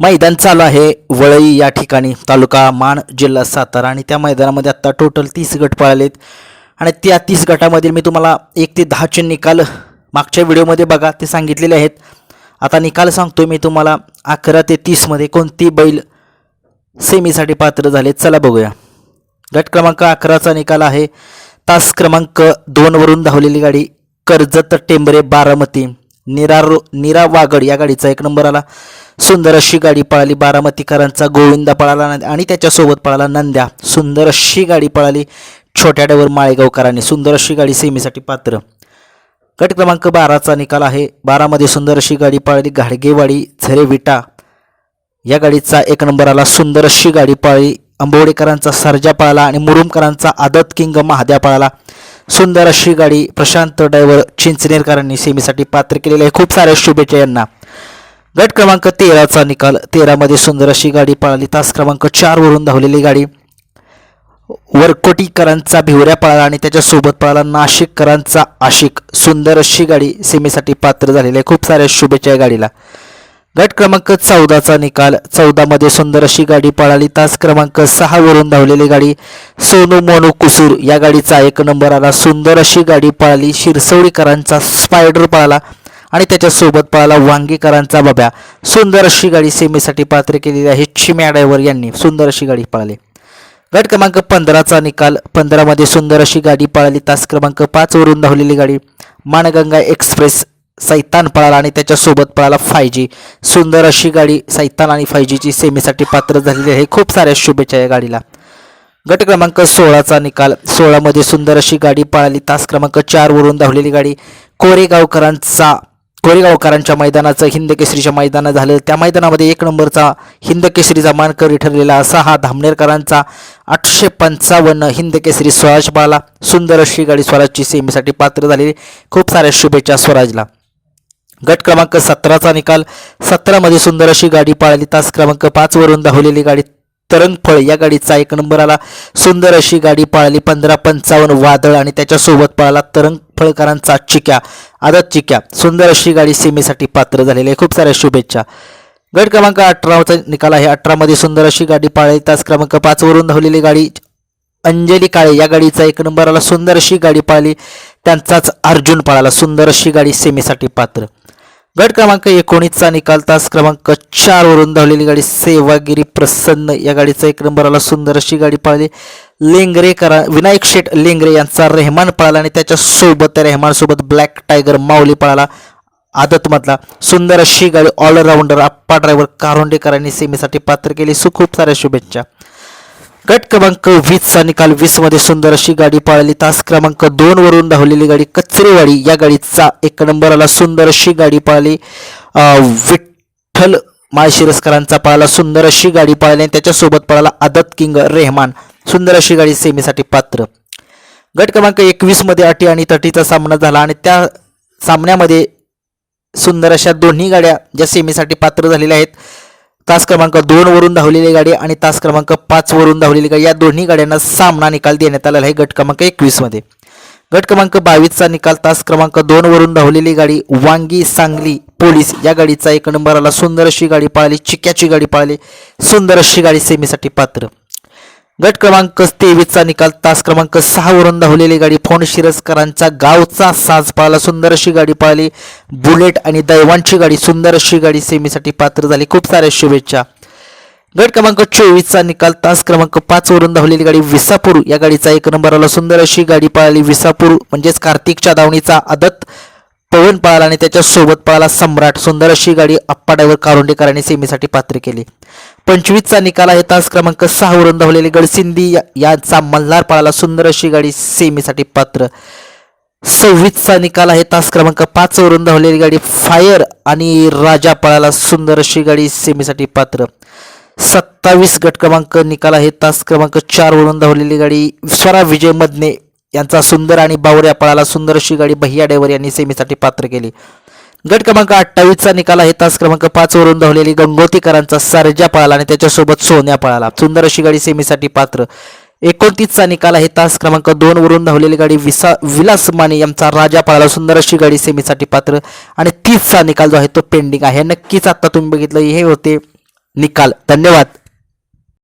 मैदान चालू आहे. वळई या ठिकाणी तालुका मान जिल्हा सातारा आणि त्या मैदानामध्ये आत्ता टोटल तीस गट पळालेत. आणि त्या तीस गटामधील मी तुम्हाला एक ते दहाचे निकाल मागच्या व्हिडिओमध्ये बघा ते सांगितलेले आहेत. आता निकाल सांगतो मी तुम्हाला अकरा ते तीसमध्ये कोणती बैल सेमीसाठी पात्र झाले चला बघूया. गट क्रमांक अकराचा निकाल आहे. तास क्रमांक दोनवरून धावलेली गाडी कर्जत टेंबरे बारामती. निरा रो निरा वागड या गाडीचा एक नंबर आला. सुंदर अशी गाडी पळाली. बारामतीकरांचा गोविंदा पळाला आणि त्याच्यासोबत पळाला नंद्या. सुंदर अशी गाडी पळाली छोट्या डवर माळेगावकरांनी. सुंदर अशी गाडी सेमीसाठी पात्र. गट क्रमांक बाराचा निकाल आहे. बारामध्ये सुंदर अशी गाडी पळाली. घाडगेवाडी झरे विटा या गाडीचा एक नंबर आला. सुंदर अशी गाडी पळाली. आंबोडेकरांचा सरजा पळाला आणि मुरुमकरांचा आदत किंग महाद्या पळाला. सुंदर अशी गाडी प्रशांत ड्रायव्हर चिंचनेरकरांनी सेमीसाठी पात्र केलेली आहे. खूप साऱ्या शुभेच्छा यांना. गट क्रमांक तेराचा निकाल. तेरामध्ये सुंदर अशी गाडी पळाली. तास क्रमांक चारवरून धावलेली गाडी वरकोटीकरांचा भिवऱ्या पळाला आणि त्याच्यासोबत पळाला नाशिककरांचा आशिक. सुंदर अशी गाडी सेमीसाठी पात्र झालेली आहे. खूप साऱ्या शुभेच्छा या गाडीला. गट क्रमांक चौदाचा निकाल. चौदामध्ये सुंदर अशी गाडी पळाली. तास क्रमांक सहावरून धावलेली गाडी सोनू मोनू कुसूर. या गाडीचा एक नंबर आला. सुंदर अशी गाडी पळाली. शिरसवडीकरांचा स्पायडर पळाला. आणि त्याच्यासोबत पळाला वांगीकरांचा बाब्या. सुंदर अशी गाडी सेमीसाठी पात्र केलेली आहे. चिम्या ड्रायव्हर यांनी सुंदर अशी गाडी पळाली. गट क्रमांक पंधराचा निकाल. पंधरामध्ये सुंदर अशी गाडी पळाली. तास क्रमांक पाचवरून धावलेली गाडी. माणगंगा एक्सप्रेस सैतान पळाला आणि त्याच्यासोबत पळाला फाय जी सुंदर अशी गाडी सैतान आणि फाय जीची सेमीसाठी पात्र झालेली आहे. खूप साऱ्या शुभेच्छा या गाडीला. गट क्रमांक सोळाचा निकाल. सोळामध्ये सुंदर अशी गाडी पळाली. तास क्रमांक चारवरून धावलेली गाडी. कोरेगावकरांचा कोरेगावकरांच्या मैदानाचं हिंद केसरीच्या मैदानात झालं. त्या मैदानामध्ये एक नंबरचा हिंद केसरीचा मानकरी ठरलेला असा हा धामनेरकरांचा आठशे पंचावन्न हिंद केसरी स्वराज बाला. सुंदर अशी गाडी स्वराजची सेमीसाठी पात्र झालेली. खूप साऱ्या शुभेच्छा स्वराजला. गट क्रमांक सतराचा निकाल. सतरामध्ये सुंदर अशी गाडी पाळली. तास क्रमांक पाचवरून धावलेली गाडी तरंगफळ या गाडीचा एक नंबर आला. सुंदर अशी गाडी पाळली. पंधरा पंचावन्न वादळ आणि त्याच्यासोबत पळाला तरंगफळकरांचा चिक्या आदत चिक्या सुंदर अशी गाडी सीमेसाठी पात्र झालेली आहे. खूप साऱ्या शुभेच्छा. गट क्रमांक अठराचा निकाल आहे. अठरामध्ये सुंदर अशी गाडी पाळली. तास क्रमांक पाचवरून धावलेली गाडी अंजली काळे या गाडीचा एक नंबर आला. सुंदर अशी गाडी पाळली. त्यांचाच अर्जुन पळाला. सुंदर अशी गाडी सेमीसाठी पात्र. गट क्रमांक एकोणीसचा निकाल. तास क्रमांक चारवरून धावलेली गाडी सेवागिरी प्रसन्न या गाडीचा एक नंबर आला. सुंदर अशी गाडी पाळली. लेंगरे करा विनायक शेठ लेंगरे यांचा रेहमान पळाला आणि त्याच्यासोबत त्या रेहमानसोबत ब्लॅक टायगर माऊली पळाला. आदतमधला सुंदर अशी गाडी ऑलराऊंडर आप्पा ड्रायव्हर कारोंडेकरांनी सेमीसाठी पात्र केली. सु खूप साऱ्या शुभेच्छा. गट क्रमांक वीसचा निकाल वीसमध्ये सुंदर अशी गाडी पळाली. तास क्रमांक दोनवरून धावलेली गाडी कचरेवाडी या गाडीचा एक नंबर आला सुंदर अशी गाडी पळाली. विठ्ठल माळशिरसकरांचा पळाला सुंदर अशी गाडी पळाली आणि त्याच्यासोबत पळाला आदत किंग रेहमान. सुंदर अशी गाडी सेमीसाठी पात्र. गट क्रमांक एकवीसमध्ये अटी आणि तटीचा सामना झाला आणि त्या सामन्यामध्ये सुंदर अशा दोन्ही गाड्या ज्या सेमीसाठी पात्र झालेल्या आहेत. तास क्रमांक दोन वरून धावलेली गाडी आणि तास क्रमांक पाच वरून धावलेली गाडी या दोन्ही गाड्यांना सामना निकाल देण्यात आलेला आहे गट क्रमांक एकवीसमध्ये गट क्रमांक बावीसचा निकाल तास क्रमांक दोन वरून धावलेली गाडी वांगी सांगली पोलीस या गाडीचा एक नंबर आला सुंदर अशी गाडी पाळली चिक्याची गाडी पाळली सुंदर अशी गाडी सेमीसाठी पात्र. गट क्रमांक तेवीसचा निकाल तास क्रमांक सहा वरून धावलेली गाडी फोन शिरसकरांचा गावचा साज पाळला सुंदर अशी गाडी पाळली बुलेट आणि दैवांची गाडी सुंदर अशी गाडी सेमीसाठी पात्र झाली. खूप साऱ्या शुभेच्छा. गट क्रमांक चोवीसचा निकाल तास क्रमांक पाच वरून धावलेली गाडी विसापूर. या गाडीचा एक नंबर आला. सुंदर अशी गाडी पाळली विसापूर म्हणजेच कार्तिकच्या धावणीचा आदत. पवन पळाला आणि त्याच्यासोबत पळाला सम्राट सुंदर अशी गाडी अप्पा कारुंडेकरांनी कारोंडेकरांनी सेमीसाठी पात्र केली. पंचवीसचा निकाल आहे तास क्रमांक सहा वरून धावलेली गडसिंदी यांचा मल्हार पळाला सुंदर अशी गाडी सेमीसाठी पात्र. सव्वीसचा निकाल आहे तास क्रमांक पाचवरून धावलेली गाडी फायर आणि राजा पळाला सुंदर अशी गाडी सेमीसाठी पात्र. सत्तावीस गट क्रमांक निकाल आहे तास क्रमांक चार वरून धावलेली गाडी स्वरा विजय मधने यांचा सुंदर आणि बावऱ्या पळाला सुंदर अशी गाडी भैया डेवर यांनी सेमीसाठी पात्र केली. गट क्रमांक अठ्ठावीसचा निकाल आहे. तास क्रमांक पाच वरून धावलेली गंगोतीकरांचा सरजा पळाला आणि त्याच्यासोबत सोन्या पळाला. सुंदर अशी गाडी सेमीसाठी पात्र. एकोणतीसचा निकाल आहे. तास क्रमांक दोन वरून धावलेली गाडी विसा विलास माने यांचा राजा पळाला. सुंदर अशी गाडी सेमीसाठी पात्र. आणि तीसचा निकाल जो आहे तो पेंडिंग आहे. नक्कीच आता तुम्ही बघितलं हे होते निकाल. धन्यवाद.